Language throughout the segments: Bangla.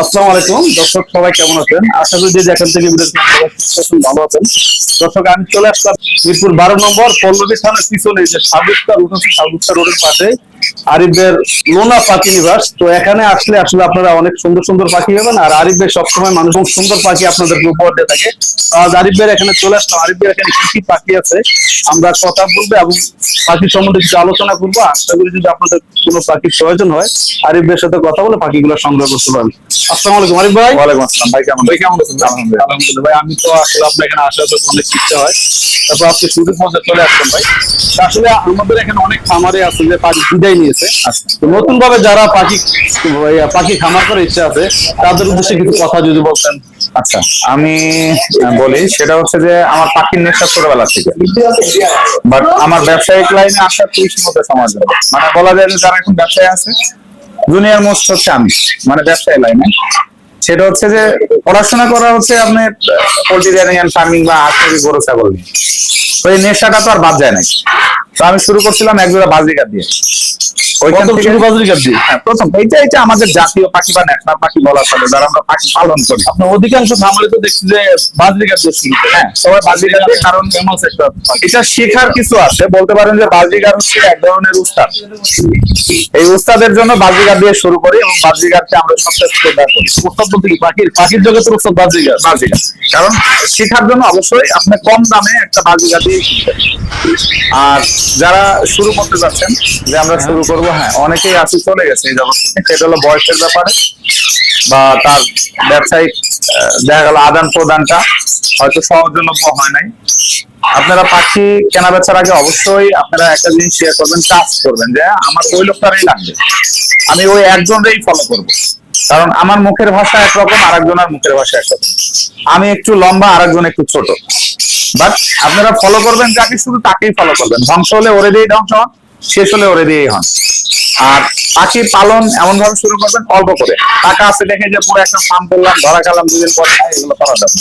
আসসালামু আলাইকুম। দর্শক, সবাই কেমন আছেন? আশা করি যে যেখান থেকে ভালো আছেন। দর্শক, আমি চলে আসলাম মিরপুর বারো নম্বর, পল্লবী থানার পিছনে, যে সাবুকটা রোড আছে সাবুস্তা রোডের পাশে আরিফদের লোনা পাখি নিবাস তো এখানে আসলে আসলে আপনারা অনেক সুন্দর সুন্দর পাখি পাবেন আর আরিফের সবসময় মানুষ খুব সুন্দর পাখি আপনাদেরকে উপহার দিয়ে থাকে। তো আজ আরিফের এখানে চলে আসলাম আরিফের এখানে কি কি পাখি আছে আমরা কথা বলব এবং পাখি সম্বন্ধে কিছু আলোচনা করব। আশা করি যদি আপনাদের কোনো পাখির প্রয়োজন হয় আরিফের সাথে কথা বলে পাখিগুলো সংগ্রহ করতে পারেন আসসালামু আলাইকুম আরিফ ভাই। ওয়ালাইকুম আসসালাম ভাই কেমন ভাই কেমন আছেন? আলহামদুলিল্লাহ। ভাই আমি তো আসলে আপনার এখানে আসার তো অনেক ইচ্ছা হয়। তারপর আপনি শুরুর মধ্যে চলে আসছেন ভাই। আসলে আমাদের এখানে অনেক খামারে আছে যে পাখি বিদায় নিয়েছে তো নতুন ভাবে যারা পাখি পাখি খামার করার ইচ্ছা আছে তাদের উদ্দেশ্যে কিছু কথা যদি বলতেন। আচ্ছা আমি বলি সেটা হচ্ছে যে আমার পাখির নেশা ছোটবেলা থেকে। বাট আমার ব্যবসায়িক লাইনে আসার ত্রিশ মধ্যে সমাজ। মানে বলা যায় যে যারা এখন ব্যবসায় আছে জুনিয়র মোস্ট হচ্ছে আমি মানে ব্যবসায়ী লাইনে। সেটা হচ্ছে যে পড়াশোনা করা হচ্ছে আপনার পোল্ট্রিয়ারিয়ান ফার্মিং বা আখেরি গরু ছাগল নিয়ে। তো এই নেশাটা তো আর বাদ যায় নাই। তো আমি শুরু করছিলাম এক জোড়া বাজরিকা দিয়ে। প্রথম বাজরিকার হ্যাঁ প্রথম এইটা এটা আমাদের জাতীয় পাখি বা ন্যাশনাল পাখি বলা চলে যারা আমরা পাখি পালন করি। আপনার অধিকাংশ খামারে তো দেখছি যে বাজরিকার দিয়ে শুরু হ্যাঁ সবাই দিয়ে কারণ ফেমাস একটা এটা শেখার কিছু আছে। বলতে পারেন যে বাজরিকার হচ্ছে এক ধরনের উস্তাদ। এই উস্তাদের জন্য বাজরিকার দিয়ে শুরু করি এবং বাজরিকারকে আমরা সবচেয়ে শ্রদ্ধা করি। উস্তাদ বলতে কি? পাখির পাখির জগতের উস্তাদ বাজরিকার বাজরিকার কারণ শেখার জন্য অবশ্যই আপনি কম দামে একটা বাজরিকা দিয়ে আর যারা শুরু করতে যাচ্ছেন যে আমরা শুরু করব হ্যাঁ অনেকেই আছে চলে গেছে এই জগৎ থেকে। সেটা হলো বয়সের ব্যাপারে বা তার ব্যবসায়িক দেখা গেল আদান প্রদানটা হয়তো সহজলভ্য হয় নাই। আপনারা পাখি কেনা বেচার আগে অবশ্যই আপনারা একটা জিনিস শেয়ার করবেন কাজ করবেন যে আমার ওই লোকটারই লাগবে। আমি ওই একজনেরই ফলো করব। কারণ আমার মুখের ভাষা একরকম আর একজনের মুখের ভাষা একরকম। আমি একটু লম্বা আর একজন একটু ছোট। বাট আপনারা ফলো করবেন, যাকে শুধু তাকেই ফলো করবেন। ধ্বংস হলে ওরে দিয়েই ধ্বংস হন, শেষ হলে ওরে দিয়েই হন। আর পাখি পালন এমন ভাবে শুরু করবেন অল্প করে। টাকা আছে দেখে যে পুরো একটা ফার্ম করলাম ধরা খেলাম দুদিন পর এগুলো করা যাবে।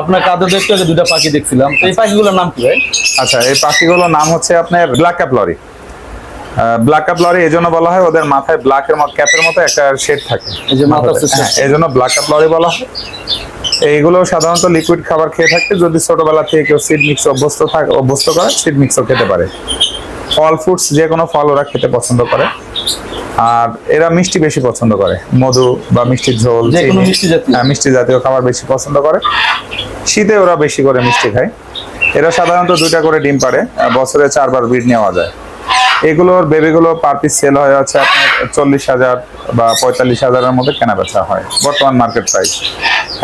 আপনার কাদের দেখতে আগে দুটা পাখি দেখছিলাম তো এই পাখিগুলোর নাম কি ভাই? আচ্ছা এই পাখিগুলোর নাম হচ্ছে আপনার black cap lory black cap lory এই জন্য বলা হয় ওদের মাথায় ব্ল্যাক এর মতো ক্যাপের মতো একটা শেড থাকে। এই জন্য ব্ল্যাক ক্যাপ লরি বলা হয়। এইগুলো সাধারণত লিকুইড খাবার খেয়ে থাকতে যদি ছোটবেলা থেকে কেউ সিড মিক্স অভ্যস্ত থাকে অভ্যস্ত করে সিড মিক্সও খেতে পারে। ফল ফ্রুটস যে কোনো ফল ওরা খেতে পছন্দ করে। আর এরা মিষ্টি বেশি পছন্দ করে। মধু বা মিষ্টির ঝোল মিষ্টি জাতীয়। হ্যাঁ, মিষ্টি জাতীয় খাবার বেশি পছন্দ করে। শীতে ওরা বেশি করে মিষ্টি খায়। এরা সাধারণত দুইটা করে ডিম পারে বছরে চারবার ব্রিড নেওয়া যায়। এগুলোর বেবিগুলো পার পিস সেল হয়ে যাচ্ছে আপনার চল্লিশ হাজার বা পঁয়তাল্লিশ হাজারের মধ্যে কেনা বেচা হয় বর্তমান মার্কেট প্রাইস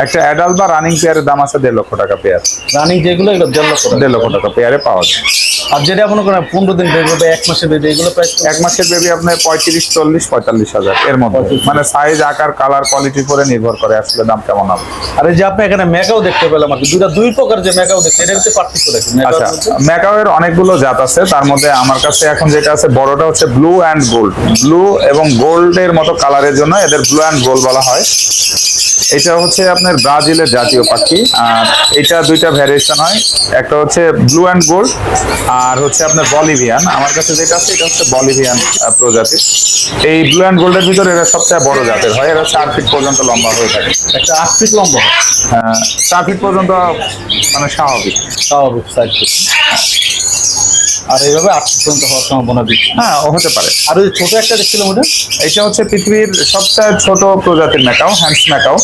একটা অ্যাডাল্ট বা রানিং পেয়ারের দাম আছে দেড় লক্ষ টাকা পেয়ার রানিং যেগুলো এগুলো দেড় লক্ষ দেড় লক্ষ টাকা পেয়ারে পাওয়া যায়। আর যেটা মনে করেন পনেরো দিন বেবি বা এক মাসে বেবি এগুলো প্রাইস এক মাসের বেবি আপনার পঁয়ত্রিশ চল্লিশ পঁয়তাল্লিশ হাজার এর মধ্যে। মানে সাইজ আকার কালার কোয়ালিটির উপরে নির্ভর করে আসলে দাম কেমন হবে। আর এই যে আপনি এখানে মেকাও দেখতে পেলাম আর কি দুটা দুই প্রকার যে মেকাও দেখতে এটা হচ্ছে পার্থক্য দেখুন আচ্ছা ম্যাকাওয়ের অনেকগুলো জাত আছে তার মধ্যে আমার কাছে এখন যেটা আছে বড়টা হচ্ছে ব্লু অ্যান্ড গোল্ড ব্লু এবং গোল্ডের মতো কালারের জন্য এদের ব্লু অ্যান্ড গোল্ড বলা হয়। এটা হচ্ছে আপনার ব্রাজিলের জাতীয় পাখি। আর এটা দুইটা ভ্যারিয়েশন হয়। একটা হচ্ছে ব্লু অ্যান্ড গোল্ড আর হচ্ছে আপনার বলিভিয়ান আমার কাছে যেটা আছে এটা হচ্ছে বলিভিয়ান প্রজাতির। এই ব্লু অ্যান্ড গোল্ডের ভিতরে এরা সবচেয়ে বড় জাতের হয়। এরা চার ফিট পর্যন্ত লম্বা হয়ে থাকে। একটা আট ফিট লম্বা? আহ, চার ফিট পর্যন্ত মানে স্বাভাবিক। স্বাভাবিক সাইজ আর এইভাবে আট পর্যন্ত হওয়ার সম্ভাবনা দিচ্ছে হ্যাঁ ও হতে পারে। আর ওই ছোট একটা দেখছিলাম ওটা এটা হচ্ছে পৃথিবীর সবচেয়ে ছোট প্রজাতির ম্যাকাও হ্যান্ডস ম্যাকাও।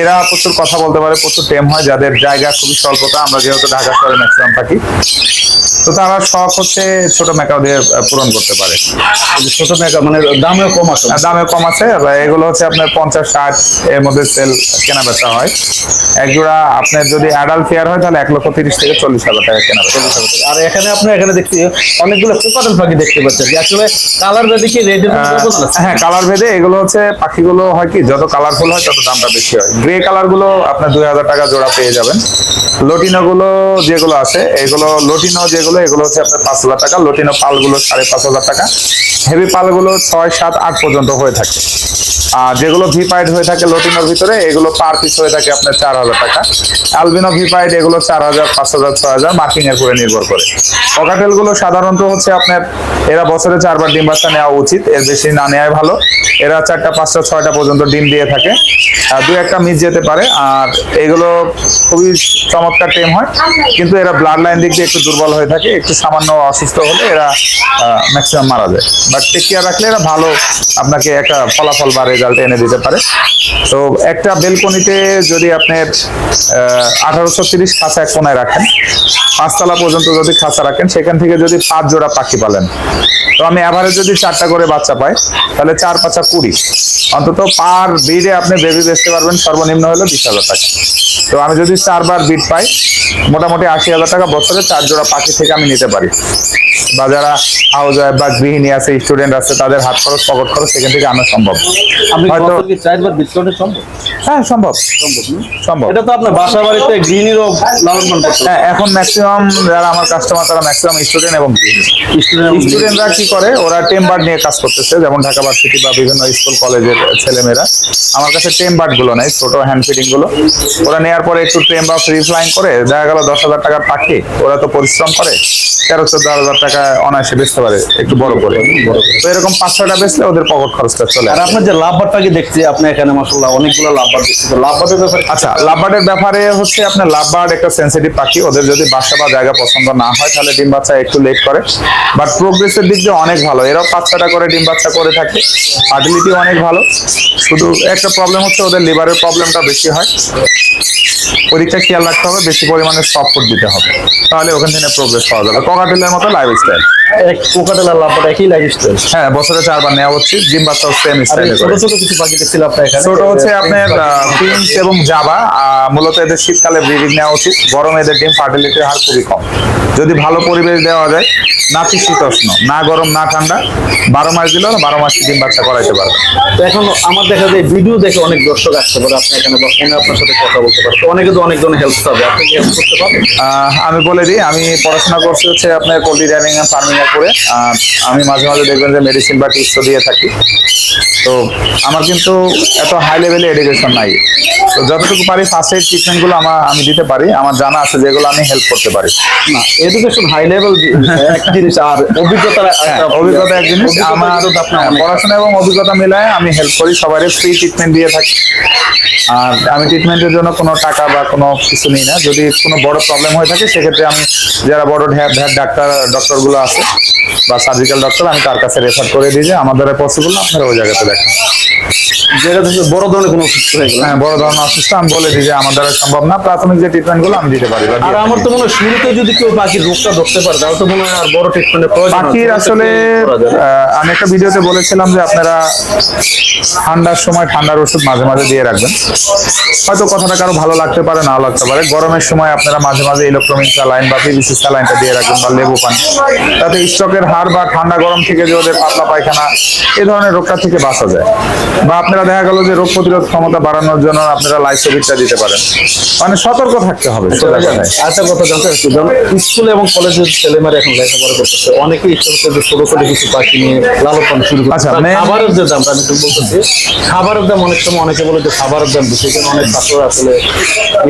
এরা প্রচুর কথা বলতে পারে প্রচুর টেম হয় যাদের জায়গা খুবই স্বল্পতা আমরা যেহেতু ঢাকা শহরে ম্যাক্সিমাম থাকি। তো তারা শখ হচ্ছে ছোট ম্যাকাও দিয়ে পূরণ করতে পারে। ছোট মেকা মানে দামেও কম আছে। আর দামে কম আছে আর এগুলো হচ্ছে আপনার পঞ্চাশ ষাট এর মধ্যে সেল কেনা বেচা হয়। এক জোড়া আপনার যদি অ্যাডাল্ট ফেয়ার হয় তাহলে এক লক্ষ তিরিশ থেকে চল্লিশ হাজার টাকা কেনা বেচা হয়। আর এখানে আপনি এখানে দেখছি অনেকগুলো কোকাটেল পাখি দেখতে পাচ্ছেন। আসলে কালার ভেদে কি রেড হ্যাঁ কালার ভেদে এগুলো হচ্ছে পাখিগুলো হয় কি যত কালারফুল হয় তত দামটা বেশি হয়। গ্রে কালারগুলো আপনার দুই হাজার টাকা জোড়া পেয়ে যাবেন। লটিনো গুলো যেগুলো আছে এগুলো লটিনো যেগুলো এগুলো হচ্ছে আপনার পাঁচ হাজার টাকা। লটিনো পালগুলো সাড়ে পাঁচ হাজার টাকা। হেভি পালগুলো ছয় সাত আট পর্যন্ত হয়ে থাকে। যেগুলো ভিপাইড হয়ে থাকে লটিনোর ভিতরে এগুলো পার পিস হয়ে থাকে আপনার চার হাজার টাকা। অ্যালবিনো ভিপাইড এগুলো চার হাজার, পাঁচ হাজার, ছয় হাজার মার্কিং এর উপরে নির্ভর করে। ককাটেলগুলো সাধারণত হচ্ছে আপনার, এরা বছরে চারবার ডিম বাচ্চা নেওয়া উচিত, এর বেশি না নেওয়াই ভালো। এরা চারটা, পাঁচটা, ছয়টা পর্যন্ত ডিম দিয়ে থাকে। দু একটা মিস যেতে পারে, আর এগুলো খুবই চমৎকার টেম হয়, কিন্তু এরা ব্লাড লাইন দিক দিয়ে একটু দুর্বল হয়ে থাকে, একটু সামান্য অসুস্থ হলে এরা ম্যাক্সিমাম মারা যায়। বাট টেক কেয়ার রাখলে এরা ভালো, আপনাকে একটা ফলাফল বা রেজাল্ট এনে দিতে পারে। তো একটা বেলকনিতে যদি আপনি আঠারোশো তিরিশ খাঁচা এক কোনায় রাখেন, পাঁচতলা পর্যন্ত যদি খাঁচা রাখেন, সেখান থেকে যদি পাঁচ জোড়া পাখি পালেন। তো আমি অ্যাভারেজ যদি চারটা করে বাচ্চা পাই, তাহলে চার পাঁচা কুড়ি। অন্তত পার বিডে আপনি বেবি বেচতে পারবেন, সর্বনিম্ন হলে বিশ হাজার টাকা। তো আমি যদি চারবার বিট পাই মোটামুটি আশি হাজার টাকা বছরে চার জোড়া পাখি থেকে আমি নিতে পারি। বা যারা হাউস ওয়াইফ বা গৃহিণী আছে স্টুডেন্ট আছে তাদের হাত খরচ পকেট খরচ সেখান থেকে আনা সম্ভব। হয়তো চারবার ডিসকাউন্টে সম্ভব? হ্যাঁ সম্ভব। সম্ভব। এটা তো আপনার বাসা বাড়িতে গৃহিণীরও লালন পালন করতে হ্যাঁ এখন ম্যাক্সিমাম যারা আমার কাস্টমার তারা ম্যাক্সিমাম স্টুডেন্ট এবং স্টুডেন্টরা কি করে? ওরা টেম্বার নিয়ে কাজ করতেছে যেমন ঢাকা ভার্সিটি বা বিভিন্ন স্কুল কলেজের ছেলেমেয়েরা। আমার কাছে টেম্বারগুলো নেয় ছোট হ্যান্ড ফিটিংগুলো। ওরা নেওয়ার পরে একটু টেম বা ফ্রি ফ্লাইং করে দেখা গেল দশ হাজার টাকার পাখি ওরা তো পরিশ্রম করে। তেরো চোদ্দ হাজার টাকা অনায়াসে বেচতে পারে একটু বড় করে। তো এরকম পাঁচ ছয়টা বেচলে ওদের পকেট খরচটা চলে। আর আপনার যে লাভবারটাকে দেখছি আপনি এখানে মাসাল্লাহ অনেকগুলো লাভবার দেখছি। তো লাভবারের ব্যাপারে আচ্ছা লাভবার্ডের ব্যাপারে হচ্ছে আপনার লাভবার্ড একটা সেন্সিটিভ পাখি ওদের যদি বাসা বা জায়গা পছন্দ না হয় তাহলে ডিম বাচ্চা একটু লেট করে। বাট প্রোগ্রেসের দিক দিয়ে অনেক ভালো এরাও পাঁচ ছটা করে ডিম বাচ্চা করে থাকে। ফার্টিলিটি অনেক ভালো। শুধু একটা প্রবলেম হচ্ছে ওদের লিভারের প্রবলেমটা বেশি হয়। পরীক্ষা খেয়াল রাখতে হবে, বেশি পরিমাণে সফট দিতে হবে। তাহলে ওখান থেকে প্রোগ্রেস পাওয়া যাবে। ককাটেলের মতো লাইফ স্টাইল এক কোকাটেলার লাভবার একই হ্যাঁ বছরে চারবার নেওয়া হচ্ছে ডিম বাচ্চাও সেম স্টাইলে ছোট ছোট কিছু পাখি দেখছিল আপনার এখানে? ছোট হচ্ছে আপনার পিঞ্চ এবং জাবা মূলত এদের শীতকালে ব্রিডিং নেওয়া উচিত। গরমে এদের ডিম ফার্টিলিটির হার খুবই কম। যদি ভালো পরিবেশ দেওয়া যায় নাতিশীতোষ্ণ না গরম না ঠান্ডা বারো মাস দিলেও বারো মাস ডিম বাচ্চা করাইতে পারবে। তো এখন আমার দেখা যায় ভিডিও দেখে অনেক দর্শক আসতে পারে আপনি এখানে বা ফোনে আপনার সাথে কথা বলতে পারে। তো অনেকে তো অনেক ধরনের হেল্প পাবে। আপনি কি হেল্প করতে পারবেন? আমি বলে দিই আমি পড়াশোনা করছি হচ্ছে আপনার পোল্ট্রি ট্রেনিং ফার্মিং করে আর আমি মাঝে মাঝে দেখবেন যে মেডিসিন বা টিপসও দিয়ে থাকি। তো আমার কিন্তু এত হাই লেভেলে এডুকেশন নাই। তো যতটুকু পারি ফার্স্ট এড ট্রিটমেন্টগুলো আমার আমি দিতে পারি। আমার জানা আছে যেগুলো আমি হেল্প করতে পারি। না এডুকেশন হাই লেভেল এক জিনিস আর অভিজ্ঞতা হ্যাঁ, অভিজ্ঞতা এক জিনিস। আমার হ্যাঁ, পড়াশোনা এবং অভিজ্ঞতা মিলায় আমি হেল্প করি। সবারই ফ্রি ট্রিটমেন্ট দিয়ে থাকি। আর আমি ট্রিটমেন্টের জন্য কোনো টাকা বা কোনো কিছু নিই না। যদি কোনো বড় প্রবলেম হয়ে থাকে সেক্ষেত্রে আমি যারা বড় ঢ্যাপ ঢ্যাপ ডাক্তার ডক্টরগুলো আছে বা সার্জিক্যাল ডক্টর আমি তার কাছে রেফার করে দিই যে আমার দ্বারা পসিবল না আপনারা ওই জায়গাতে দেখেন। যেটা বড় ধরনের কোনো অসুস্থ হয়ে গেল? হ্যাঁ বড় ধরনের অসুস্থ আমি বলে দিই যে আমার দ্বারা সম্ভব না প্রাথমিক যে আমি দিতে পারি আর আমার তো মনে হয় শুরুতে যদি কেউ পাখির রোগটা ধরতে পারে তাহলে তো মনে হয় আর বড় ট্রিটমেন্টের প্রয়োজন। পাখির আসলে আমি একটা ভিডিওতে বলেছিলাম যে আপনারা ঠান্ডার সময় ঠান্ডার ওষুধ মাঝে মাঝে দিয়ে রাখবেন। হয়তো কথাটা কারও ভালো লাগতে পারে না লাগতে পারে। গরমের সময় আপনারা মাঝে মাঝে ইলেকট্রমিক স্যালাইন বা পিভিসি স্যালাইনটা দিয়ে রাখবেন বা লেবু পানি। তাতে স্টকের হার বা ঠান্ডা গরম থেকে যে ওদের পাতলা পায়খানা এ ধরনের রোগটা থেকে বাঁচা যায়। বা আপনারা দেখা গেল যে রোগ প্রতিরোধ ক্ষমতা বাড়ানোর জন্য আপনারা লাইসোভিটটা দিতে পারেন। মানে সতর্ক থাকতে হবে কথায়। আরেকটা কথা জানতে চাচ্ছি। যেমন স্কুল এবং কলেজের ছেলেমেয়েরা এখন লেখাপড়া করতেছে অনেকেই ইচ্ছা করছে যে ছোট ছোট কিছু পাখি নিয়ে লালন শুরু করছে আচ্ছা, খাবারের যে দামটা আমি একটু বলতেছি খাবারের দাম অনেক সময় অনেকে বলে যে খাবারের দাম বেশি এখানে অনেক ছাত্র আসলে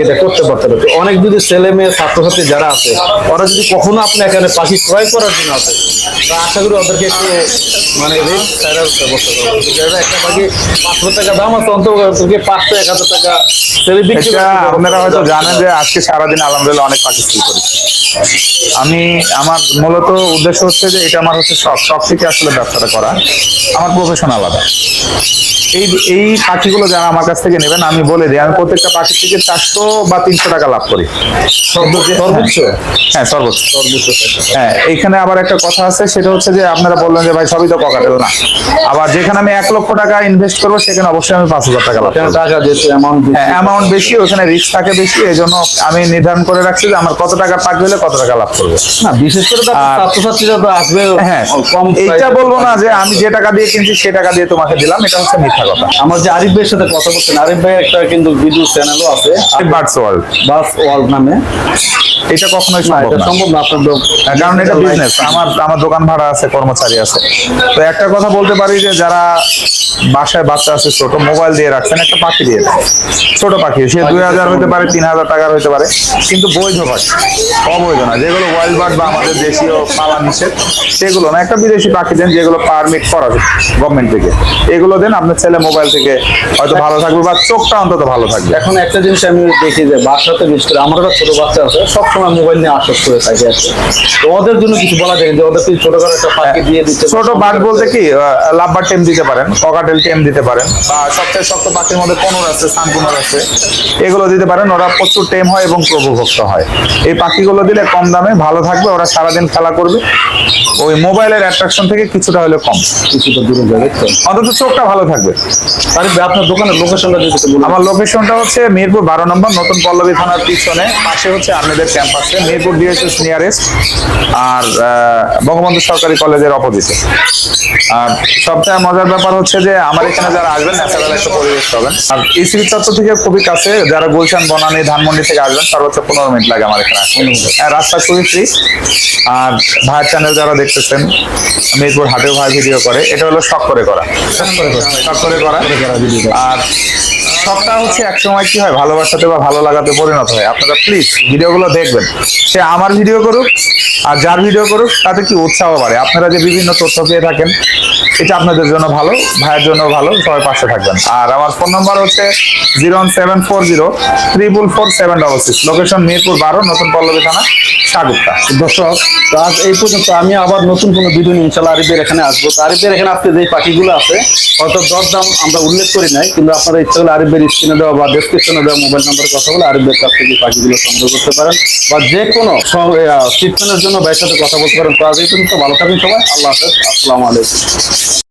এটা করতে পারতে অনেক যদি ছেলে মেয়ে ছাত্রছাত্রী যারা আছে ওরা যদি কখনো আপনি এখানে পাখি ক্রয় করার জন্য আছে। তা আশা করি ওদেরকে একটু মানে রেট ছাড়ার ব্যবস্থা করব। যেটা একটা পাখি পাঁচশো টাকা দাম আছে পাঁচশো এক হাজার টাকা আপনারা হয়তো জানেন যে আজকে সারাদিন আলহামদুলিল্লাহ অনেক পাখি সেল করেছি। আমি আমার মূলত উদ্দেশ্য হচ্ছে যে এটা আমার হচ্ছে শখ। শখ থেকে আসলে ব্যবসাটা করা। আমার প্রফেশন আলাদা। এই এই পাখিগুলো যারা আমার কাছ থেকে নেবেন আমি বলে দিই আমি প্রত্যেকটা পাখি থেকে চারশো বা তিনশো টাকা লাভ করি। সর্বোচ্চ? হ্যাঁ সর্বোচ্চ। সর্বোচ্চ। হ্যাঁ এখানে আবার একটা কথা আছে সেটা হচ্ছে যে আপনারা বললেন যে ভাই সবই তো ককাটেল না। আবার যেখানে আমি এক লক্ষ টাকা ইনভেস্ট করব সেখানে অবশ্যই আমি পাঁচ হাজার টাকা লাভ টাকা হ্যাঁ অ্যামাউন্ট বেশি ওখানে রিস্ক থাকে বেশি এই জন্য আমি নির্ধারণ করে রাখছি যে আমার কত টাকা পাক হলে কত টাকা লাভ করবে? না বিশেষ করে ছাত্রছাত্রীরা তো আসবে হ্যাঁ কম এইটা বলব না যে আমি যে টাকা দিয়ে কিনছি সে টাকা দিয়ে তোমাকে দিলাম এটা হচ্ছে মিথ্যা কথা। আমার যে আরিফ ভাইয়ের সাথে কথা বলছেন আরিফ ভাইয়ের একটা কিন্তু ভিডিও চ্যানেলও আছে। বার্ডস ওয়ার্ল্ড ওয়ার্ল্ড নামে। এটা কখনোই সম্ভব না। সম্ভব না আপনার হ্যাঁ, কারণ এটা বিজনেস আমার আমার দোকান ভাড়া আছে কর্মচারী আছে। তো একটা কথা বলতে পারি যে যারা বাসায় বাচ্চা আছে ছোট মোবাইল দিয়ে রাখছেন একটা পাখি দিয়ে ছোট পাখি সে দুই হাজার হতে পারে তিন হাজার টাকার হতে পারে কিন্তু বৈধ পাখি। অবৈধ। না যেগুলো ওয়াইল্ড বার্ড বা আমাদের দেশীয় পালা নিষেধ সেগুলো না। একটা বিদেশি পাখি দেন যেগুলো পারমিট করা গভর্নমেন্ট থেকে। এগুলো দেন আপনার ছেলে মোবাইল থেকে হয়তো ভালো থাকবে বা চোখটা অন্তত ভালো থাকবে। এখন একটা জিনিস আমি দেখি যে বাসাতে বিশেষ করে আমার ছোট বাচ্চা আছে সবসময় মোবাইল নিয়ে আসক্ত হয়ে থাকে আর তো ওদের জন্য কিছু বলা যায় যে ওদের কি ছোট করে একটা পাখি দিয়ে দিচ্ছে ছোট বাঘ বলতে কি লাভবার টেম দিতে পারেন ককাটেল টেম দিতে পারেন বা সবচেয়ে শক্ত পাখির মধ্যে কোনর আছে সানকুনর আছে এগুলো দিতে পারেন। ওরা প্রচুর টেম হয় এবং প্রভুভক্ত হয়। এই পাখিগুলো দিলে কম দামে ভালো থাকবে ওরা সারাদিন খেলা করবে। ওই মোবাইলের অ্যাট্রাকশন থেকে কিছুটা হলে কম। কিছুটা দূরে যাবে অন্তত চোখটা ভালো থাকবে। আরিফ আপনার দোকানের লোকেশনটা যদি আমার লোকেশনটা হচ্ছে মিরপুর বারো নম্বর নতুন পল্লবী থানার পিছনে। পাশে হচ্ছে আপনাদের ক্যাম্পাসে মিরপুর ডিএসএস নিয়ারেস্ট আর বঙ্গবন্ধু সরকারি কলেজের অপোজিটে আর সবচেয়ে মজার ব্যাপার হচ্ছে যে আমার এখানে যারা আসবেন ন্যাচারাল একটা পরিবেশ পাবেন। আর ইসিবি চত্বর থেকে খুবই কাছে যারা গুলশান বনানী ধানমন্ডি থেকে আসবেন সর্বোচ্চ পনেরো মিনিট লাগে আমার এখানে রাস্তা খুবই ফ্রি আর ভাইয়ের চ্যানেল যারা দেখতেছেন, মিরপুর হাটেও ভাই ভিডিও করে। এটা হলো শখ করে করা। শখ করে করা। আর শখটা হচ্ছে এক সময় কি হয়, ভালোবাসাতে বা ভালো লাগাতে পরিণত হয়। আপনারা প্লিজ ভিডিওগুলো দেখবেন। সে আমার ভিডিও করুক আর যার ভিডিও করুক, তাতে কি উৎসাহ বাড়ে। আপনারা যে বিভিন্ন তথ্য পেয়ে থাকেন এটা আপনাদের জন্য ভালো, ভাইয়ের জন্য ভালো, সবাই পাশে থাকবেন। আর আমার ফোন নাম্বার হচ্ছে zero one seven four zero, triple four seven double six. Location Mirpur বারো, নতুন পল্লবী থানা, সাগুপ্তা। দর্শক আজ এই পর্যন্ত আমি আবার নতুন কোনো ভিডিও নিয়ে ইনশাল্লাহ আরিফের এখানে আসব। তো আরিফের এখানে আজকে যে পাখিগুলো আছে, হয়তো দরদাম আমরা উল্লেখ করি নাই, কিন্তু আপনারা ইচ্ছা হলে আরিফের স্ক্রিনে দেওয়া বা ডেসক্রিপশনে দেওয়া মোবাইল নাম্বার কথা বলে আরিফের কাছ থেকে পাখিগুলো সংগ্রহ করতে পারেন। বা যে কোনো ট্রিটমেন্টের জন্য ভাইয়ের সাথে কথা বলতে পারেন। তো আজ এই পর্যন্ত ভালো থাকবেন সবাই। আল্লাহ হাফেজ। আসসালামু আলাইকুম।